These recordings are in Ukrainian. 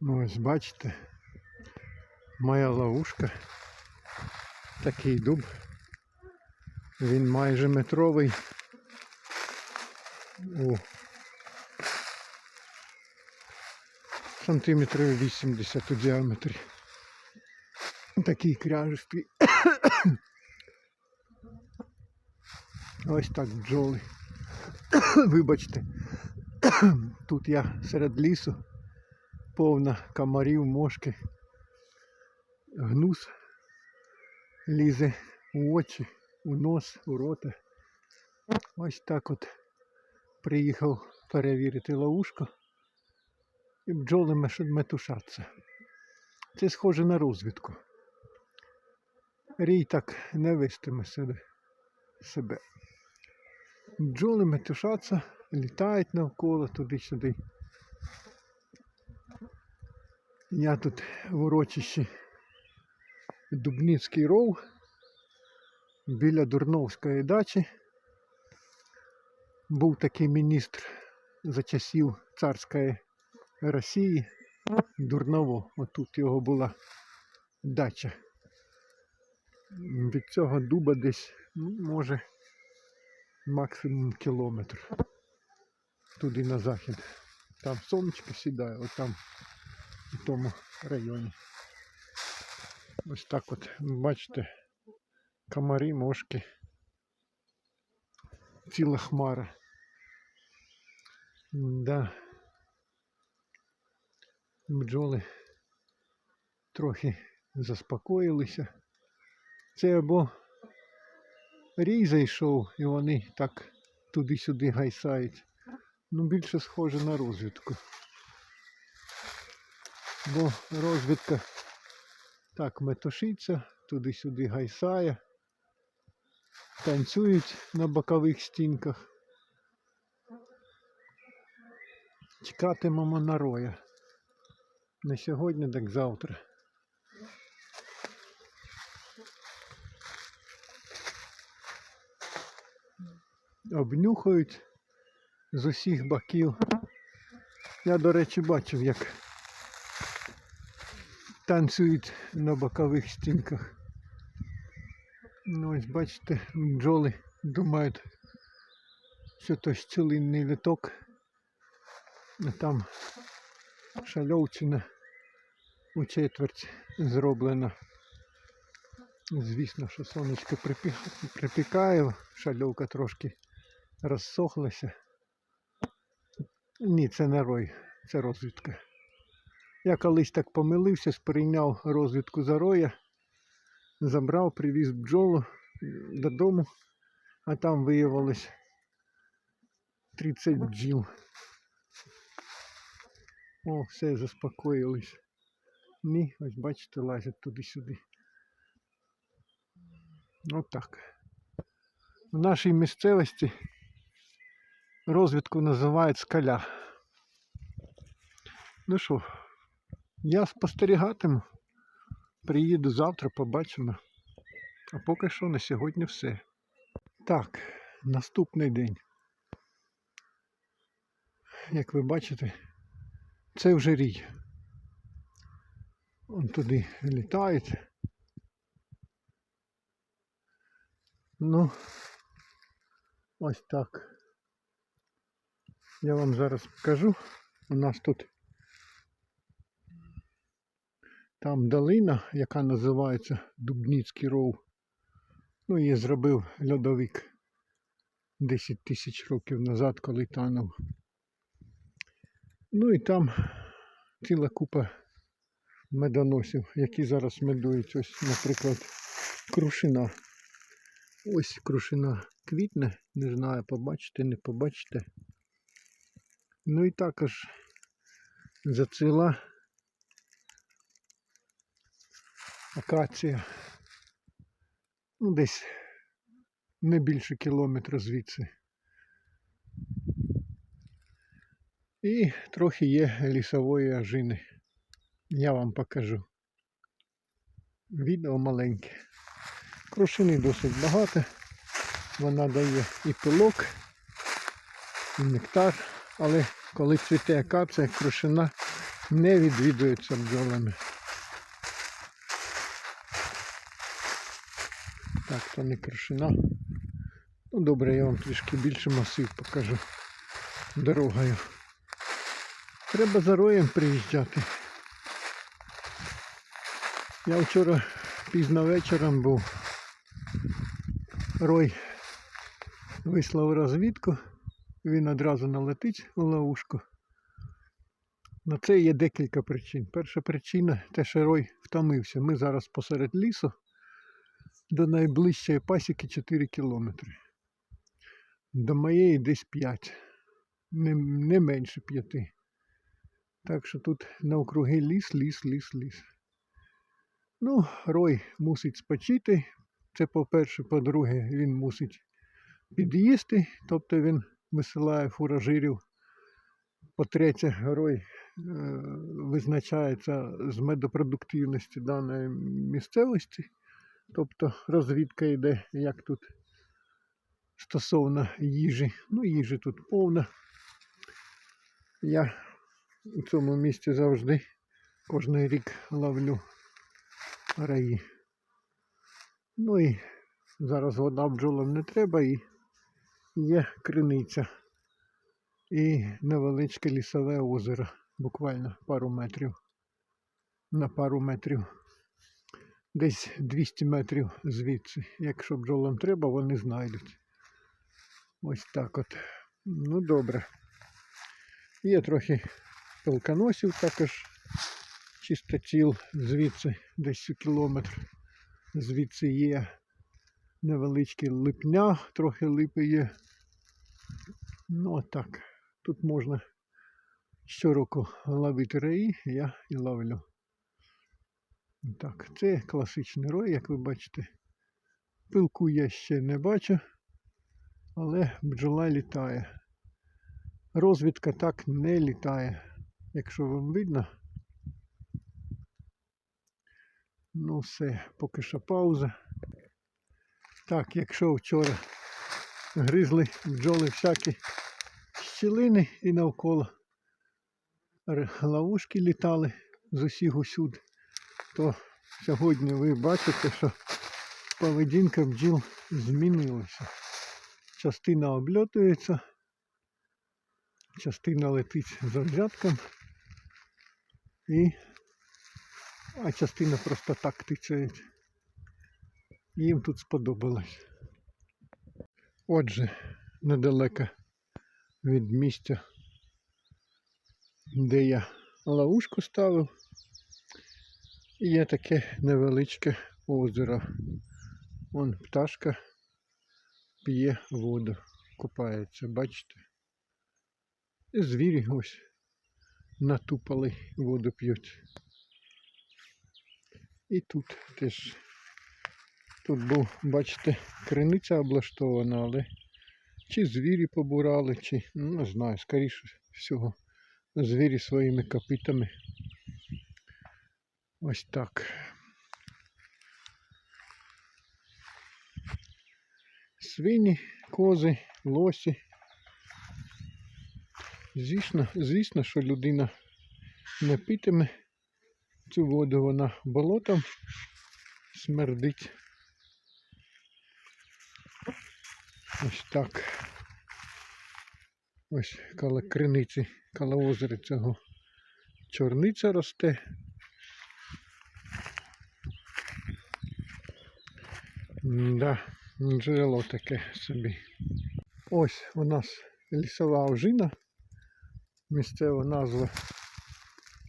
Ну ось бачите, моя ловушка. Такий дуб. Він майже метровий. О. Сантиметрів 80 у діаметрі. Такий кряжистий. Ось так бджоли. Вибачте. Тут я серед лісу, повна комарів, мошки, гнус лізе у очі, у нос, у рота. Ось так от приїхав перевірити ловушку і бджоли метушаться. Це схоже на розвідку. Рій так не вестиме себе. себе. Бджоли метушаться, літають навколо туди-сюди. Я тут в урочищі Дубницький ров біля Дурновської дачі. Був такий міністр за часів царської Росії. Дурново. Отут його була дача. Від цього дуба десь, ну, може, максимум кілометр. Туди на захід. Там сонечко сідає, от там у тому районі. Ось так от, бачите, комарі, мошки. Ціла хмара. Да. Бджоли трохи заспокоїлися. Це або рій зайшов і вони так туди-сюди гайсають. Ну, більше схоже на розвідку. Бо розвідка так метушиться, туди-сюди гайсає, танцюють на бокових стінках. Чекатимемо на роя. Не сьогодні, так завтра. Обнюхають з усіх боків. Я, до речі, бачив, як танцюють на бокових стінках. Ну ось бачите, бджоли думають, що то щілинний літок. А там шальовчина у четверть зроблена. Звісно, що сонечко припікає, шальовка трошки розсохлася. Ні, це не рой, це розвідка. Я колись так помилився, сприйняв розвідку за роя, забрав, привіз бджолу додому, а там виявилось 30 бджіл. О, все, заспокоїлись. Ні, ось бачите, лазять туди-сюди. Отак. В нашій місцевості розвідку називають скаля. Ну що, я спостерігатиму. Приїду завтра, побачимо. А поки що на сьогодні все. Так, наступний день. Як ви бачите, це вже рій. Он туди літають. Ну, ось так. Я вам зараз покажу. У нас тут там долина, яка називається Дубніцький ров. Ну, її зробив льодовик 10 тисяч років назад, коли танув. Ну і там ціла купа медоносів, які зараз медують. Ось, наприклад, крушина. Ось крушина квітне, не знаю, побачите, не побачите. Ну і також зацвіла акація. Ну, десь не більше кілометра звідси. І трохи є лісової ажини. Я вам покажу. Відео маленьке. Крушини досить багато. Вона дає і пилок, і нектар, але коли цвіте акація, крушина, не відвідуються бджолами. Так, то не кришина. Ну добре, я вам трішки більше масив покажу дорогою. Треба за роєм приїжджати. Я вчора пізно вечором був. Рой вислав розвідку, він одразу налетить у ловушку. На це є декілька причин. Перша причина те, що Рой втомився. Ми зараз посеред лісу до найближчої пасіки 4 кілометри. До моєї десь 5. Не, не менше 5. Так що тут навкруги ліс, ліс, ліс, ліс. Ну, Рой мусить спочити. Це по-перше, по-друге, він мусить під'їсти, тобто він висилає фуражирів. По-третє, Рой е, визначається з медопродуктивності даної місцевості. Тобто розвідка йде, як тут стосовно їжі. Ну, їжі тут повна. Я у цьому місці завжди кожен рік ловлю раї. Ну і зараз вода бджолам не треба і є криниця. І невеличке лісове озеро, буквально пару метрів. На пару метрів. Десь 200 метрів звідси. Якщо бджолам треба, вони знайдуть. Ось так от. Ну добре. Є трохи пилконосів також чистоціл звідси десь кілометр. Звідси є невеличкий липня, трохи липи є. Ну отак. Тут можна щороку ловити раї, я і ловлю. Так, це класичний рой, як ви бачите. Пилку я ще не бачу, але бджола літає. Розвідка так не літає. Якщо вам видно. Ну все, поки що пауза. Так, якщо вчора гризли бджоли всякі щілини і навколо ловушки літали з усіх усюд, то сьогодні ви бачите, що поведінка бджіл змінилася. Частина обльотується, частина летить за взятком, і, а частина просто так тицяють. Їм тут сподобалось. Отже, недалеко від місця, де я ловушку ставив, є таке невеличке озеро. Вон пташка п'є воду, купається, бачите? І звірі ось натупали воду п'ють. І тут теж Тут був, бачите, криниця облаштована, але чи звірі побурали, чи ну, не знаю, скоріше всього, звірі своїми копитами. Ось так. Свині, кози, лосі. Звісно, звісно, що людина не питиме цю воду, вона болотом смердить. Ось так. Ось коло криниці, коло озера цього чорниця росте. Да, джерело таке собі. Ось у нас лісова ожина. Місцева назва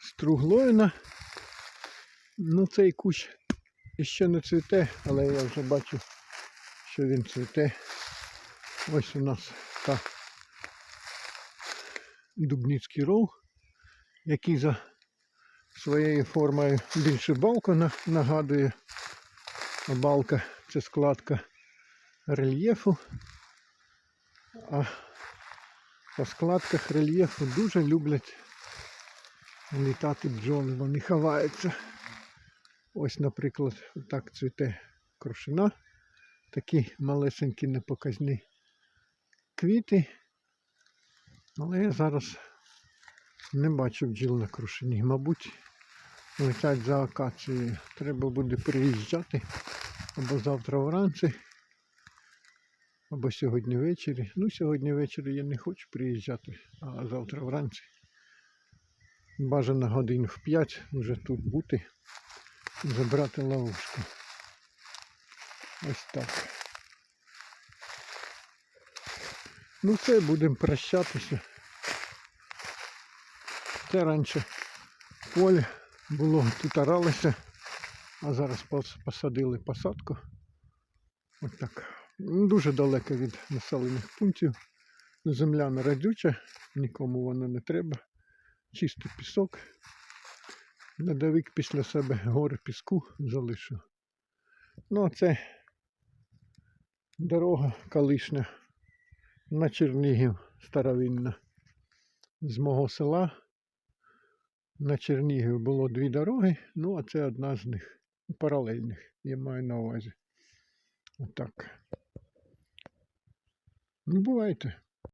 Струглоїна. Ну цей кущ ще не цвіте, але я вже бачу, що він цвіте. Ось у нас та Дубницький ров, який за своєю формою більше балку нагадує. Балка це складка рельєфу. А по складках рельєфу дуже люблять літати бджоли, вони ховаються. Ось, наприклад, так цвіте крушина. Такі малесенькі непоказні квіти. Але я зараз Не бачу бджіл на крушині. Мабуть, летять за акацією. Треба буде приїжджати або завтра вранці, або сьогодні ввечері. Ну, сьогодні ввечері я не хочу приїжджати, а завтра вранці. Бажано годин в 5 вже тут бути забрати ловушку. Ось так. Ну все, будемо прощатися. Це раніше поле було, тут оралося, а зараз посадили посадку. Ось так. Дуже далеко від населених пунктів. Земля не радюча, нікому вона не треба. Чистий пісок. Ледовик після себе гори піску залишу. Ну, а це дорога колишня на Чернігів старовинна. З мого села на Чернігів було дві дороги, ну а це одна з них. Паралельних, я маю на увазі. Отак. Ну, бувайте.